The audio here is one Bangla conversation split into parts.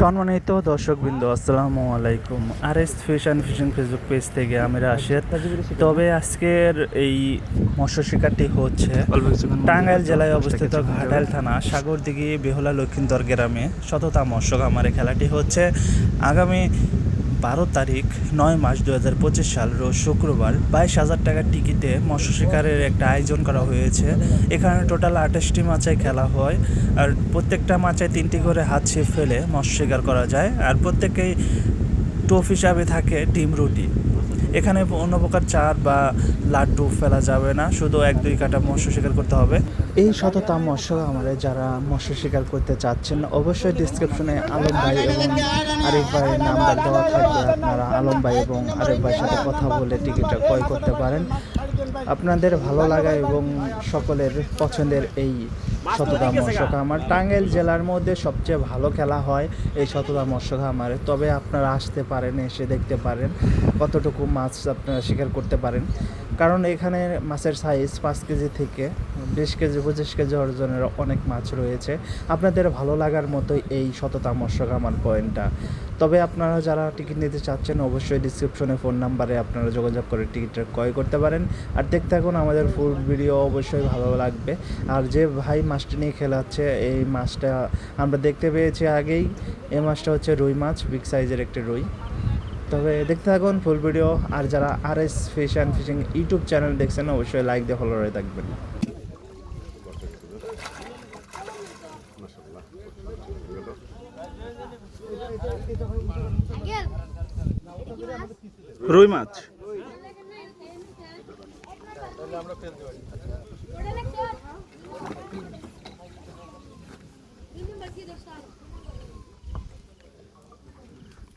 সম্মানিত দর্শকবৃন্দ, আসসালামু আলাইকুম। R S fishing fishing Facebook page থেকে আমি রাশেদ। তবে আজকের এই মৎস্য শিকারটি হচ্ছে টাঙ্গাইল জেলায় অবস্থিত ঘাটাইল থানা, সাগরদিঘি বেহুলা লক্ষিন্দর গ্রামে শততা মৎস্য খামারে খেলাটি হচ্ছে। আগামী বারো তারিখ, নয় মাস দু হাজার পঁচিশ সাল, রোজ শুক্রবার বাইশ হাজার টাকার টিকিটে মৎস্য শিকারের একটা আয়োজন করা হয়েছে। এখানে টোটাল আঠাশটি মাচায় খেলা হয় আর প্রত্যেকটা মাচায় তিনটি করে হাত ছিপ ফেলে মৎস্য শিকার করা যায়। আর প্রত্যেকেই টোপ হিসাবে থাকে ডিম রুটি। এখানে অন্য প্রকার চার বা লাড্ডু ফেলা যাবে না, শুধু এক দুই কাটা মৎস্য শিকার করতে হবে। এই শততা মৎস্য আমারে যারা মৎস্য শিকার করতে চাচ্ছেন, অবশ্যই ডিসক্রিপশনে আলম ভাই এবং আরিফ ভাইয়ের নাম্বার দেওয়া থাকবে। আপনারা আলম ভাই এবং আরিফ ভাইয়ের সাথে কথা বলে টিকিটটা ক্রয় করতে পারেন। আপনাদের ভালো লাগা এবং সকলের পছন্দের এই শততা মৎস্য খামার। টাঙ্গাইল জেলার মধ্যে সবচেয়ে ভালো খেলা হয় এই শততা মৎস্য খামারে। তবে আপনারা আসতে পারেন এসে দেখতে পারেন কতটুকু মাছ আপনারা শিকার করতে পারেন। কারণ এখানে মাছের সাইজ পাঁচ কেজি থেকে বিশ কেজি পঁচিশ কেজি অর্জনের অনেক মাছ রয়েছে। আপনাদের ভালো লাগার মতোই এই শততা মৎস্য খামার পয়েন্টটা তবে আপনারা যারা টিকিট নিতে চাচ্ছেন, অবশ্যই ডিসক্রিপশনে ফোন নাম্বারে আপনারা যোগাযোগ করে টিকিটটা ক্রয় করতে পারেন। আর দেখতে থাকুন, আমাদের ফুল ভিডিও অবশ্যই ভালো লাগবে। আর যে ভাই মাছটা নিয়ে খেলাচ্ছে, এই মাছটা আমরা দেখতে পেয়েছি আগেই। এই মাছটা হচ্ছে রুই মাছ বিগ সাইজের একটি রুই। তবে দেখতে থাকুন ফুল ভিডিও আর যারা R S fish and fishing YouTube channel দেখছেন, অবশ্যই লাইক দিয়ে ফলো করে থাকবেন। রুই মাছ?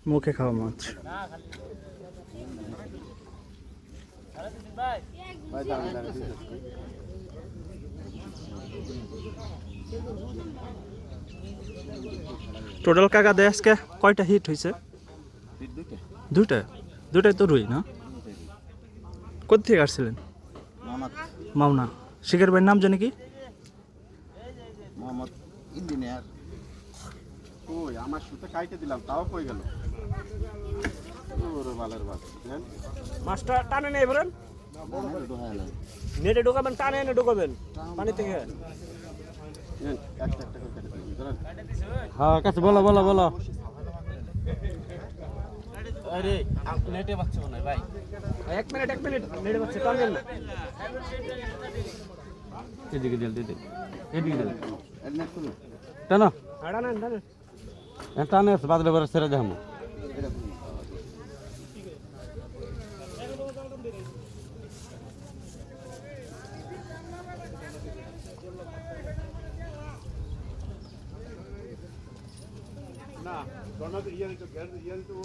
মুখে খাওয়া মাছ। টোটাল কাকা দেয় আজকে কয়টা হিট হয়েছে? দুইটা? দুইটাই তো রুই না? কোথা থেকে আসছিলেন? মোহাম্মদ মাওনা। শিখের ভাইয়ের নাম জানি কি? মোহাম্মদ ইঞ্জিনিয়ার। আমার সুতে কাইটে দিলাম তাও কই গেল? ওরে বালের বাল বুঝলেন? মাছটা টানে নেই বলেন? নেটে ঢোকাবেন টানে এনে ঢোকাবেন পানি থেকে। হ্যাঁ কাছে বলো বলো বলো। আরে নেটে পাচ্ছে মনে ভাই। এক মিনিট এক মিনিট। নেটে পাচ্ছে টানবেন না। এদিকে এদিকে টানো। বাদলে করে ছেড়ে দেখামো না ইয়ে ইয়ে তো